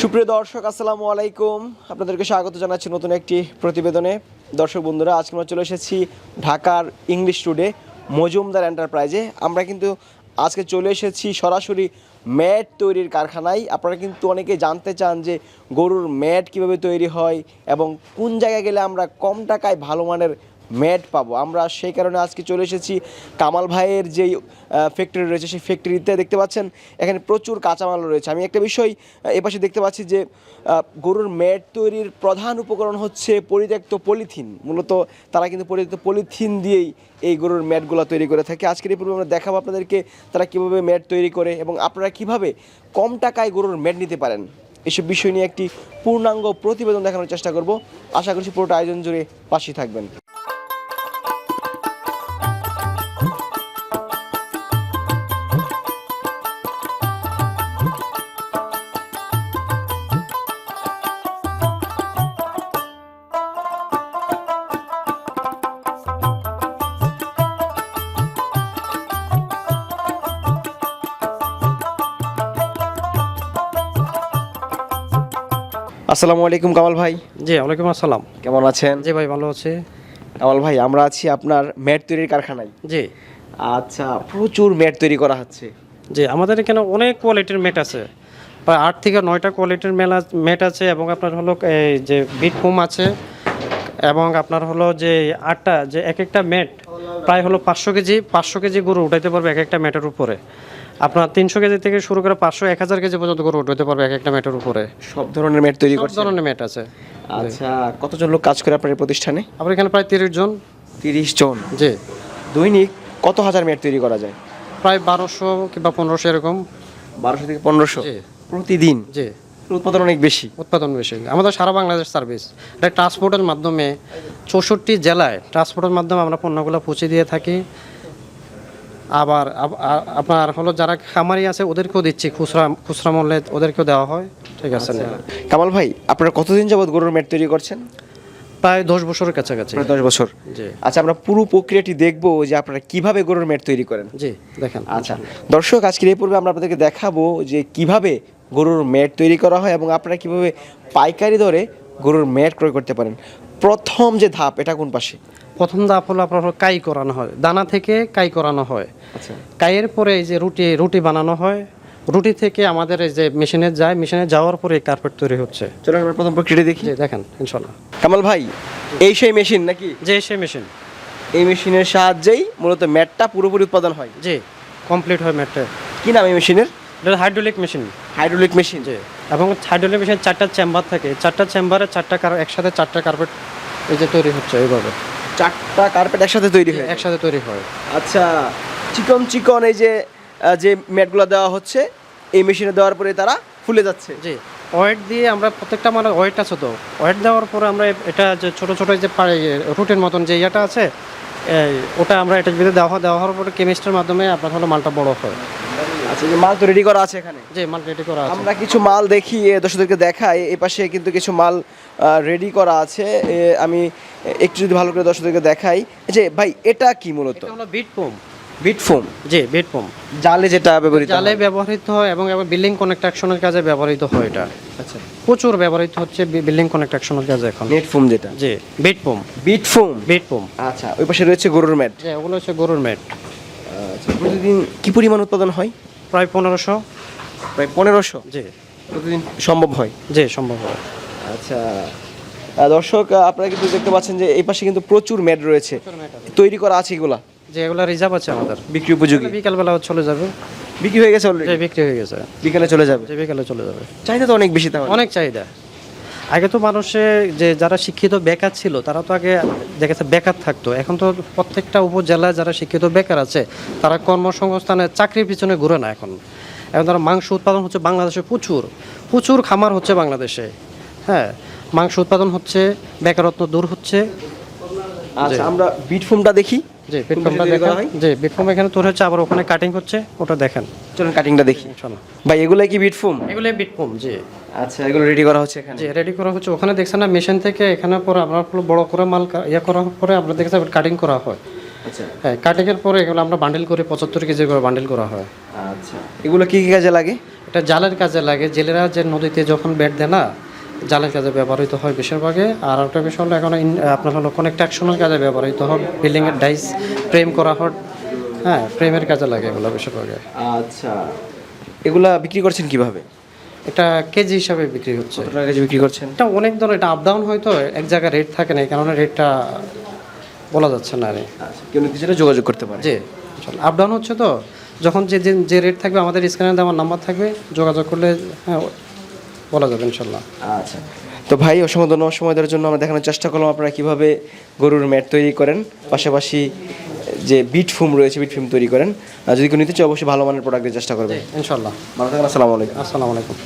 সুপ্রিয় দর্শক, আসসালামু আলাইকুম। আপনাদেরকে স্বাগত জানাচ্ছি নতুন একটি প্রতিবেদনে। দর্শক বন্ধুরা, আজকে আমরা চলে এসেছি ঢাকার ইংলিশ টুডে মজুমদার এন্টারপ্রাইজে আমরা কিন্তু আজকে চলে এসেছি সরাসরি ম্যাট তৈরির কারখানায়। আপনারা কিন্তু অনেকে জানতে চান যে গরুর ম্যাট কীভাবে তৈরি হয় এবং কোন জায়গায় গেলে আমরা কম টাকায় ভালো মানের ম্যাট পাবো। আমরা সেই কারণে আজকে চলে এসেছি কামাল ভাইয়ের যেই ফ্যাক্টরি রয়েছে সেই ফ্যাক্টরিতে দেখতে পাচ্ছেন, এখানে প্রচুর কাঁচামাল রয়েছে। আমি একটা বিষয় এপাশে দেখতে পাচ্ছি যে গরুর ম্যাট তৈরির প্রধান উপকরণ হচ্ছে পরিত্যক্ত পলিথিন। মূলত তারা কিন্তু পরিত্যক্ত পলিথিন দিয়েই এই গরুর ম্যাটগুলো তৈরি করে থাকে। আজকের এই পূর্বে আমরা দেখাবো আপনাদেরকে তারা কীভাবে ম্যাট তৈরি করে এবং আপনারা কীভাবে কম টাকায় গরুর ম্যাট নিতে পারেন। এসব বিষয় নিয়ে একটি পূর্ণাঙ্গ প্রতিবেদন দেখানোর চেষ্টা করব। আশা করছি পুরোটা আয়োজন জুড়ে পাশে থাকবেন। আসসালামু আলাইকুম কামাল ভাই। জি ওয়ালাইকুম আসসালাম। কেমন আছেন? জি ভাই ভালো আছে। কামাল ভাই আমরা আছি আপনার ম্যাট তৈরির কারখানায়। জি। আচ্ছা প্রচুর ম্যাট তৈরি করা হচ্ছে। জি আমাদের এখানে অনেক কোয়ালিটির ম্যাট আছে। প্রায় আট থেকে নয়টা কোয়ালিটির মেলা ম্যাট আছে এবং আপনার হলো এই যে বিট ফোম আছে এবং আপনার হলো যে আটটা যে এক একটা ম্যাট প্রায় হলো পাঁচশো কেজি পাঁচশো কেজি গরু উঠাইতে পারবে এক একটা ম্যাটের উপরে। আপনার তিনশো কেজি থেকে শুরু করে পাঁচশো এক হাজার কেজি পর্যন্ত গরু উঠাইতে পারবে এক একটা মেটের উপরে। সব ধরনের ম্যাট তৈরি সব করছে? ধরনের মেট আছে। আচ্ছা কতজন লোক কাজ করে আপনার এই প্রতিষ্ঠানে? আপনার এখানে প্রায় তিরিশ জন। তিরিশ জন? জি। দৈনিক কত হাজার ম্যাট তৈরি করা যায়? প্রায় বারোশো কিংবা পনেরোশো এরকম। বারোশো থেকে পনেরোশো? জি। প্রতিদিন? জি। উৎপাদন অনেক বেশি? উৎপাদন বেশি। আমাদের সারা বাংলাদেশ সার্ভিস। এটা ট্রান্সপোর্টের মাধ্যমে চৌষট্টি জেলায় ট্রান্সপোর্টের মাধ্যমে আমরা পণ্যগুলো পৌঁছে দিয়ে থাকি। আবার আপনার হলো যারা খামারি আছে ওদেরকেও দিচ্ছি। খুচরা খুচরা মূল্যে ওদেরকেও দেওয়া হয়। ঠিক আছে কামাল ভাই আপনারা কতদিন যাবত গরুর ম্যাট তৈরি করছেন? প্রায় দশ বছরের কাছাকাছি। দশ বছর। আচ্ছা আমরা পুরো প্রক্রিয়াটি দেখব যে আপনারা কীভাবে গরুর ম্যাট তৈরি করেন। জি দেখেন। আচ্ছা দর্শক আজকের এই পূর্বে আমরা আপনাদেরকে দেখাবো যে কীভাবে গরুর ম্যাট তৈরি করা হয় এবং আপনারা কীভাবে পাইকারি দরে গরুর ম্যাট ক্রয় করতে পারেন। প্রথম যে ধাপ এটা কোন পাশে? প্রথম ধাপ হলো আপনার কাই করানো হয়। দানা থেকে কাই করানো হয়। আচ্ছা। কাইয়ের পরে এই যে রুটি রুটি বানানো হয়। রুটি থেকে আমাদের এই যে মেশিনে যায় মেশিনে যাওয়ার পরে কার্পেট তৈরি হচ্ছে। চলুন আমরা প্রথম প্রক্রিয়াটি দেখি। দেখেন ইনশাল্লাহ কামাল ভাই এই সেই মেশিন নাকি? যে সেই মেশিন। এই মেশিনের সাহায্যেই মূলত ম্যাটটা পুরোপুরি উৎপাদন হয়। জি কমপ্লিট হয় ম্যাটটা। কি নাম এই মেশিনের? এটা হাইড্রোলিক মেশিন হাইড্রোলিক মেশিন জি। এবং হাইড্রোলিক মেশিন চারটা চেম্বার থাকে। চারটা চেম্বারে চারটা একসাথে চারটা কার্পেট এই যে তৈরি হচ্ছে এইভাবে। চারটা কার্পেট একসাথে তৈরি হয়? একসাথে তৈরি হয়। আচ্ছা চিকন চিকন এই যে যে ম্যাটগুলো দেওয়া হচ্ছে এই মেশিনে দেওয়ার পরে তারা ফুলে যাচ্ছে? জি। ওয়েট দিয়ে আমরা প্রত্যেকটা মানে ওয়েট আছে তো। ওয়েট দেওয়ার পরে আমরা এটা যে ছোটো ছোটো যে রুটের মতন যে ইয়েটা আছে ওটা আমরা এটার ভিতরে দেওয়া দেওয়া হওয়ার পরে কেমিস্ট্রির মাধ্যমে আপনার হলো মালটা বড় হয়। আচ্ছা যে মাল তো রেডি করা আছে এখানে। যে মাল রেডি করা আছে। আমরা কিছু মাল দেখি এ, দর্শকদেরকে দেখাই। এই পাশে কিন্তু কিছু মাল রেডি করা আছে। এ, আমি একটু যদি ভালো করে দর্শকদেরকে দেখাই। যে ভাই এটা কি মূলত? এটা হলো বিট পোম বিট ফোম জি বিট পোম জালে যেটা ব্যবহৃত জালে হয়। ব্যবহৃত হয় এবং বিল্ডিং কনেকট্রাকশনের কাজে ব্যবহৃত হয় এটা। আচ্ছা। প্রচুর ব্যবহৃত হচ্ছে বিল্ডিং কনেকট্রাকশনের কাজে এখন। নেট ফোম যেটা? জি বিট পোম বিট ফোম বিট পোম আচ্ছা ওই পাশে রয়েছে গরুর ম্যাট। যে ওগুলো হচ্ছে গরুর মেট আচ্ছা প্রতিদিন কি পরিমাণ উৎপাদন হয়? প্রায় পনেরোশো। প্রায় পনেরোশো? জি। প্রতিদিন সম্ভব হয়? জি সম্ভব হয়। আচ্ছা। দর্শক আপনারা কিন্তু দেখতে পাচ্ছেন যে এই পাশে কিন্তু প্রচুর ম্যাট রয়েছে। তৈরি করা আছে এগুলা? যে এগুলো রিজার্ভ আছে আমাদের। বিক্রি উপযোগী? বিকালবেলা চলে যাবে। বিক্রি হয়ে গেছে অলরেডি বিক্রি হয়ে গেছে। বিকালে চলে যাবে? বিকালে চলে যাবে। চাহিদা তো অনেক বেশি তাহলে। অনেক চাহিদা। আগে তো মানুষে যে যারা শিক্ষিত বেকার ছিল তারা তো আগে দেখেছে বেকার থাকতো। এখন তো প্রত্যেকটা উপজেলায় যারা শিক্ষিত বেকার আছে তারা কর্মসংস্থানে চাকরির পিছনে ঘুরে না এখন। এখন তারা মাংস উৎপাদন হচ্ছে বাংলাদেশে প্রচুর। প্রচুর খামার হচ্ছে বাংলাদেশে। হ্যাঁ মাংস উৎপাদন হচ্ছে বেকারত্ব দূর হচ্ছে। আচ্ছা আমরা বিট ফোমটা দেখি। বিটকমটা দেখেন? যে বিটকম এখানে তোর হচ্ছে আবার ওখানে কাটিং হচ্ছে ওটা দেখেন। চলুন কাটিংটা দেখি। শোনো ভাই এগুলো কি বিট এগুলো জি। আচ্ছা এগুলো রেডি করা হচ্ছে এখানে। যে রেডি করা হচ্ছে। ওখানে দেখছেন না মেশিন থেকে এখানে পরে আমরা পুরো বড় করে মাল ইয়ে করা পরে আমরা দেখছেন কাটিং করা হয়। আচ্ছা। হ্যাঁ কাটিংয়ের পরে এগুলো আমরা বান্ডেল করে পঁচাত্তর কেজি করে বান্ডেল করা হয়। আচ্ছা। এগুলো কি কি কাজে লাগে? এটা জালের কাজে লাগে। জেলেরা যে নদীতে যখন বেড দেয় না জালের কাজে ব্যবহৃত হয় বেশিরভাগে। আর একটা বিষয় হলো এখন আপনার হলো কনেকট্রাকশনের কাজে ব্যবহৃত হয়। বিল্ডিংয়ের ডাইস ফ্রেম করা হয়। হ্যাঁ ফ্রেমের কাজে লাগে এগুলো বেশিরভাগে। আচ্ছা। এগুলা বিক্রি করছেন কীভাবে? এটা কেজি হিসাবে বিক্রি হচ্ছে। কত টাকা কেজি বিক্রি করছেন? এটা অনেক ধরনের এটা আপ ডাউন হয়তো এক জায়গায় রেট থাকে না এই কারণে রেটটা বলা যাচ্ছে না আরে। আচ্ছা কেউ চাইলে যোগাযোগ করতে পারে। জি আপ ডাউন হচ্ছে তো যখন যে যে- রেট থাকবে আমাদের স্ক্যানে দেওয়ার নাম্বার থাকবে যোগাযোগ করলে হ্যাঁ বলা যাবে ইনশাল্লাহ। আচ্ছা। তো ভাই অসংখ্য ধন্যবাদ সময় দেওয়ার জন্য আমরা দেখানোর চেষ্টা করলাম আপনারা কীভাবে গরুর ম্যাট তৈরি করেন পাশাপাশি যে বিট ফুম রয়েছে বিট ফুম তৈরি করেন। আর যদি কেউ নিতে চাই অবশ্যই ভালো মানের প্রোডাক্টের চেষ্টা করবেন। ইনশাল্লাহ। ভালো থাকেন আসসালামু আলাইকুম। আসসালামু আলাইকুম।